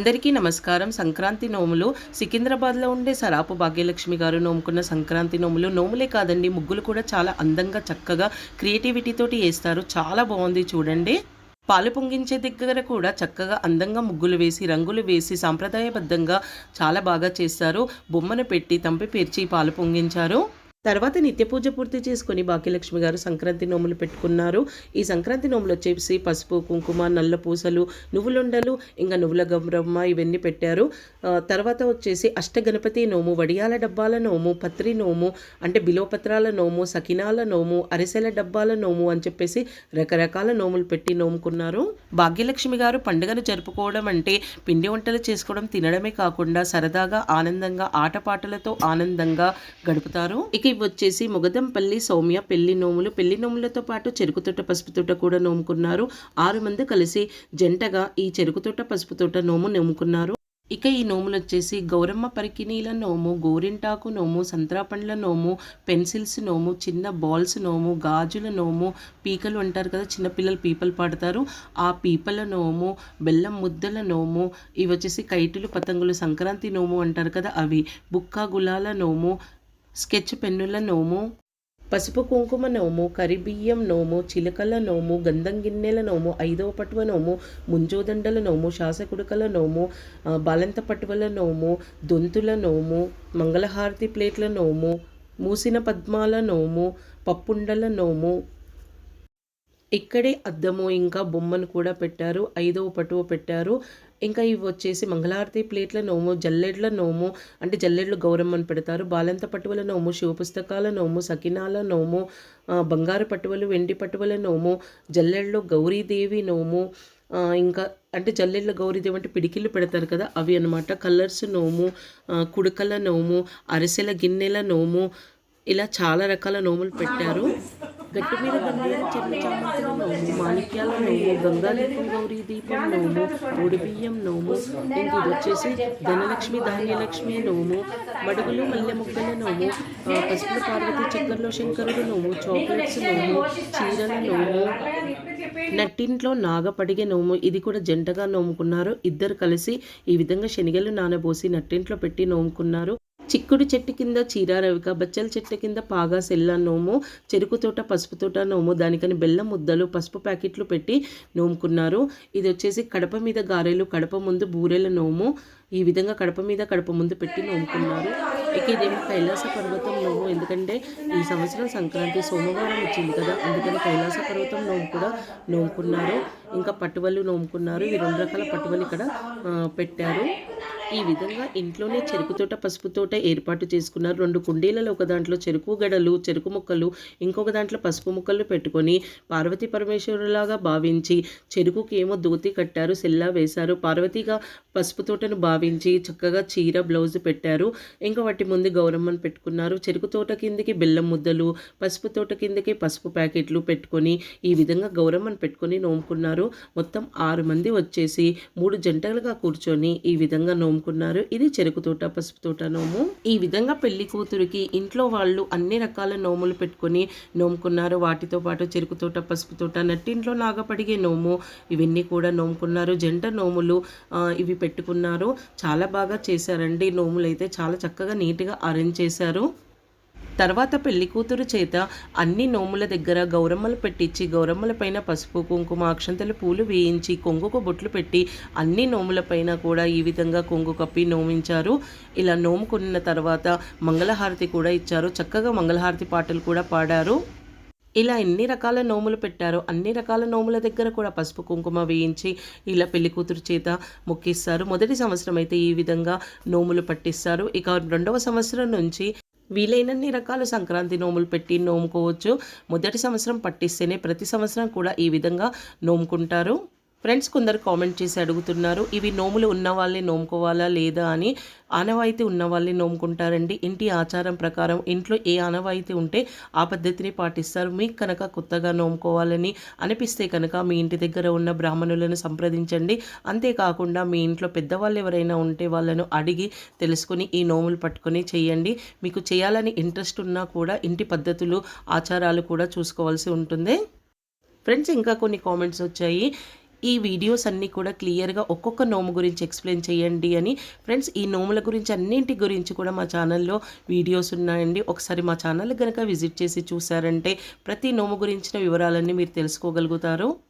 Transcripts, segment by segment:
అందరికీ నమస్కారం. సంక్రాంతి నోములు సికింద్రాబాద్లో ఉండే సరాపు భాగ్యలక్ష్మి గారు నోముకున్న సంక్రాంతి నోములు నోములే కాదండి ముగ్గులు కూడా చాలా అందంగా చక్కగా క్రియేటివిటీతోటి వేస్తారు. చాలా బాగుంది చూడండి. పాలు పొంగించే దగ్గర కూడా చక్కగా అందంగా ముగ్గులు వేసి రంగులు వేసి సాంప్రదాయబద్ధంగా చాలా బాగా చేస్తారు. బొమ్మను పెట్టి తంపి పేర్చి పాలు పొంగించారు. తర్వాత నిత్య పూజ పూర్తి చేసుకుని భాగ్యలక్ష్మి గారు సంక్రాంతి నోములు పెట్టుకున్నారు. ఈ సంక్రాంతి నోములు వచ్చేసి పసుపు కుంకుమ నల్ల పూసలు నువ్వులుండలు ఇంకా నువ్వుల గౌరమ్మ ఇవన్నీ పెట్టారు. తర్వాత వచ్చేసి అష్టగణపతి నోము వడియాల డబ్బాల నోము పత్రి నోము అంటే బిలోపత్రాల నోము సకినాల నోము అరిసెల డబ్బాల నోము అని చెప్పేసి రకరకాల నోములు పెట్టి నోముకున్నారు. భాగ్యలక్ష్మి గారు పండుగను జరుపుకోవడం అంటే పిండి వంటలు చేసుకోవడం తినడమే కాకుండా సరదాగా ఆనందంగా ఆటపాటలతో ఆనందంగా గడుపుతారు. ఇక ఇవి వచ్చేసి మొగదంపల్లి సౌమ్య పెళ్ళి నోములు. పెళ్ళి నోములతో పాటు చెరుకు తోట పసుపు తోట కూడా నోముకున్నారు. ఆరు మంది కలిసి జంటగా ఈ చెరుకు తోట పసుపు తోట నోము నోముకున్నారు. ఇక ఈ నోములు వచ్చేసి గౌరమ్మ పరికినీల నోము గోరింటాకు నోము సంత్రా పండ్ల నోము పెన్సిల్స్ నోము చిన్న బాల్స్ నోము గాజుల నోము పీకలు అంటారు కదా చిన్నపిల్లలు పీపలు పాడతారు. ఆ పీపల నోము బెల్లం ముద్దల నోము ఇవి వచ్చేసి కైటులు పతంగులు సంక్రాంతి నోము అంటారు కదా అవి. బుక్క గులాల నోము స్కెచ్ పెన్నుల నోము పసుపు కుంకుమ నోము కరిబియ్యం నోము చిలకల నోము గంధం గిన్నెల నోము ఐదవ పటువ నోము ముంజోదండల నోము శాసకుడుకల నోము బాలంత పటువల నోము దొంతుల నోము మంగళహారతి ప్లేట్ల నోము మూసిన పద్మాల నోము పప్పుండల నోము ఇక్కడే అద్దము ఇంకా బొమ్మను కూడా పెట్టారు ఐదవ పటువ పెట్టారు. ఇంకా ఇవి వచ్చేసి మంగళారతి ప్లేట్ల నోము జల్లెడ్ల నోము అంటే జల్లెడ్లు గౌరమ్మను పెడతారు. బాలంత పట్టువల నోము శివ పుస్తకాల నోము సకినాల నోము బంగారు పట్టువలు వెండి పట్టువల నోము జల్లెడ్లు గౌరీదేవి నోము ఇంకా అంటే జల్లెళ్ళ గౌరీదేవి అంటే పిడికిళ్ళు పెడతారు కదా అవి అనమాట కలర్స్ నోము కుడుకల నోము అరిసెల గిన్నెల నోము ఇలా చాలా రకాల నోములు పెట్టారు. గట్టి మీద గంగేరు చిన్న చామంతుల నోము మాణిక్యాల నోము గంగా దీపం గౌరీ దీపం నోము బియ్యం నోము ఇంక ఇది వచ్చేసి ధనలక్ష్మి ధాన్యలక్ష్మి నోము మడుగులు మల్లె ముక్కల నోము పసుపు పార్వతి చక్కెరలో శంకరుడు నోము చాక్లెట్స్ నోము చీరల నోము నట్టింట్లో నాగపడిగే నోము ఇది కూడా జంటగా నోముకున్నారు. ఇద్దరు కలిసి ఈ విధంగా శనిగలు నానబోసి నట్టింట్లో పెట్టి నోముకున్నారు. చిక్కుడు చెట్టు కింద చీరారవిక బచ్చల చెట్టు కింద పాగా సెల్ల నోము చెరుకు తోట పసుపు తోట నోము దానికని బెల్లం ముద్దలు పసుపు ప్యాకెట్లు పెట్టి నోముకున్నారు. ఇది వచ్చేసి కడప మీద గారెలు కడప ముందు బూరెల నోము ఈ విధంగా కడప మీద కడప ముందు పెట్టి నోముకున్నారు. ఇక ఇదేమో కైలాస పర్వతం నోము ఎందుకంటే ఈ సంవత్సరం సంక్రాంతి సోమవారం వచ్చింది కదా అందుకని కైలాస పర్వతం నోము కూడా నోముకున్నారు. ఇంకా పట్టువలు నోముకున్నారు. ఈ రెండు రకాల పట్టువలు ఇక్కడ పెట్టారు. ఈ విధంగా ఇంట్లోనే చెరుకు తోట పసుపు తోట ఏర్పాటు చేసుకున్నారు. రెండు కుండీలలో ఒక దాంట్లో చెరుకు గడలు చెరుకు ముక్కలు ఇంకొక దాంట్లో పసుపు ముక్కలు పెట్టుకొని పార్వతీ పరమేశ్వరులాగా భావించి చెరుకుకి ఏమో దోతి కట్టారు సెల్లా వేశారు. పార్వతిగా పసుపు తోటను భావించి చక్కగా చీర బ్లౌజ్ పెట్టారు. ఇంకా వాటి ముందు గౌరమ్మను పెట్టుకున్నారు. చెరుకు తోట కిందకి బెల్లం ముద్దలు పసుపు తోట కిందకి పసుపు ప్యాకెట్లు పెట్టుకొని ఈ విధంగా గౌరమ్మను పెట్టుకొని నోముకున్నారు. మొత్తం ఆరు మంది వచ్చేసి మూడు జంటలుగా కూర్చొని ఈ విధంగా నోముకున్నారు ఇది చెరుకు తోట పసుపు తోట నోము. ఈ విధంగా పెళ్ళి కూతురికి ఇంట్లో వాళ్ళు అన్ని రకాల నోములు పెట్టుకొని నోముకున్నారు. వాటితో పాటు చెరుకు తోట పసుపు తోట నట్టింట్లో నాగపడిగే నోము ఇవన్నీ కూడా నోముకున్నారు. జంట నోములు ఇవి పెట్టుకున్నారు. చాలా బాగా చేశారండి. నోములు అయితే చాలా చక్కగా నీట్గా అరేంజ్ చేశారు. తర్వాత పెళ్ళి కూతురు చేత అన్ని నోముల దగ్గర గౌరమ్మలు పెట్టించి గౌరమ్మల పైన పసుపు కుంకుమ అక్షంతలు పూలు వేయించి కొంగుకు బొట్లు పెట్టి అన్ని నోముల పైన కూడా ఈ విధంగా కొంగు కప్పి నోమించారు. ఇలా నోముకున్న తర్వాత మంగళహారతి కూడా ఇచ్చారు. చక్కగా మంగళహారతి పాటలు కూడా పాడారు. ఇలా ఎన్ని రకాల నోములు పెట్టారో అన్ని రకాల నోముల దగ్గర కూడా పసుపు కుంకుమ వేయించి ఇలా పెళ్ళి కూతురు చేత మొక్కిస్తారు. మొదటి సంవత్సరం అయితే ఈ విధంగా నోములు పట్టిస్తారు. ఇక రెండవ సంవత్సరం నుంచి వీలైనన్ని రకాల సంక్రాంతి నోములు పెట్టి నోముకోవచ్చు. మొదటి సంవత్సరం పట్టిస్తేనే ప్రతి సంవత్సరం కూడా ఈ విధంగా నోముకుంటారు. ఫ్రెండ్స్ కొందరు కామెంట్ చేసి అడుగుతున్నారు ఇవి నోములు ఉన్న వాళ్ళే నోముకోవాలా లేదా అని. ఆనవాయితీ ఉన్న వాళ్ళే నోముకుంటారండి. ఇంటి ఆచారం ప్రకారం ఇంట్లో ఏ ఆనవాయితీ ఉంటే ఆ పద్ధతిని పాటిస్తారు. మీకు కనుక కొత్తగా నోముకోవాలని అనిపిస్తే కనుక మీ ఇంటి దగ్గర ఉన్న బ్రాహ్మణులను సంప్రదించండి. అంతేకాకుండా మీ ఇంట్లో పెద్దవాళ్ళు ఎవరైనా ఉంటే వాళ్ళను అడిగి తెలుసుకొని ఈ నోములు పట్టుకొని చేయండి. మీకు చేయాలని ఇంట్రెస్ట్ ఉన్నా కూడా ఇంటి పద్ధతులు ఆచారాలు కూడా చూసుకోవాల్సి ఉంటుంది. ఫ్రెండ్స్ ఇంకా కొన్ని కామెంట్స్ వచ్చాయి. ఈ వీడియోస్ అన్నీ కూడా క్లియర్గా ఒక్కొక్క నోము గురించి ఎక్స్ప్లెయిన్ చేయండి అని. ఫ్రెండ్స్ ఈ నోముల గురించి అన్నింటి గురించి కూడా మా ఛానల్లో వీడియోస్ ఉన్నాయండి. ఒకసారి మా ఛానల్ కనుక విజిట్ చేసి చూసారంటే ప్రతి నోము గురించిన వివరాలన్నీ మీరు తెలుసుకోగలుగుతారు.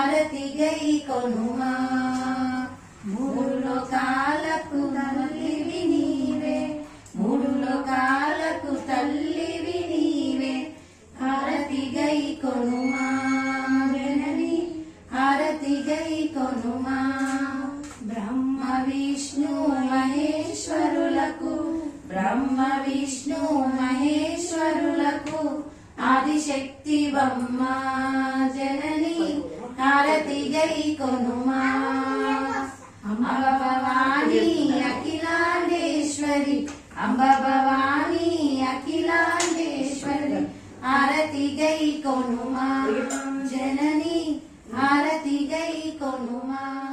ఆరతి గై కొనుమా. మూడు లోకాలకు తల్లివి నీవే. మూడు లోకాలకు తల్లివి నీవే. హారతి గై కొనుమా. జనని హారతి గై కొనుమా. బ్రహ్మ విష్ణు మహేశ్వరులకు బ్రహ్మ విష్ణు మహేశ్వరులకు ఆదిశక్తి బొమ్మ. జనని హారతి జై కొనుమా. అంబ భవాని అఖిలాండేశ్వరి అంబ భవాని అఖిలాండేశ్వరి హారతి గై కొనుమా. జనని హారతి గై కొనుమా.